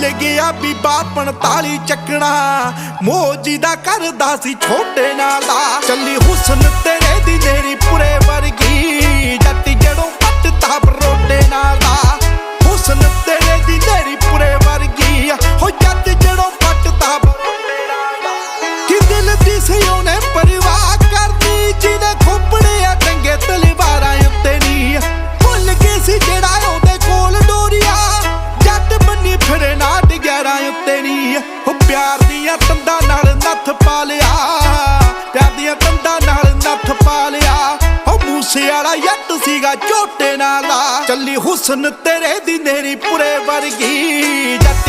45 ਚੱਕਣਾ। ਮੋਜੀ ਦਾ ਕਰਦਾ ਸੀ ਛੋਟੇ ਨਾਲ। ਦਾ ਚੱਲੀ ਹੁਸਨ ਤੇਰੇ ਦੀ ਨੇਰੀ ਪੁਰੇ ਵਰਗੀ। ਜੱਟ ਜੜੋਂ ਪੱਟਦਾ ਬਰੋਟੇ ਨਾਲ। ਦਾ ਹੁਸਨ ਤੇਰੇ ਦੀ ਨੇਰੀ ਪੁਰੇ ਵਰਗੀ। ਹੋ ਜੱਟ ਜੜੋਂ ਪੱਟਦਾ ਬਰੋਟੇ ਨਾਲ। ਦਾ ਕਿ ਦਿਲ ਦੀ ਸੀ ਉਹਨੇ ਪਰਵਾਹ ਡਿਗਿਆਰਾਂ ਉੱਤੇ ਉਹ ਪਿਆਰ ਦੀਆਂ ਤੰਦਾਂ ਨਾਲ ਨੱਥ ਪਾ ਲਿਆ। ਪਿਆਰ ਦੀਆਂ ਤੰਦਾਂ ਨਾਲ ਨੱਥ ਪਾ ਲਿਆ। ਉਹ ਮੂਸੇ ਵਾਲਾ ਜੱਟ ਸੀਗਾ ਝੋਟੇ ਨਾਲ ਦਾ ਚੱਲੀ ਹੁਸਨ ਤੇਰੇ ਦੀ ਨੇਰੀ ਪੁਰੇ ਵਰਗੀ। ਜੱਟ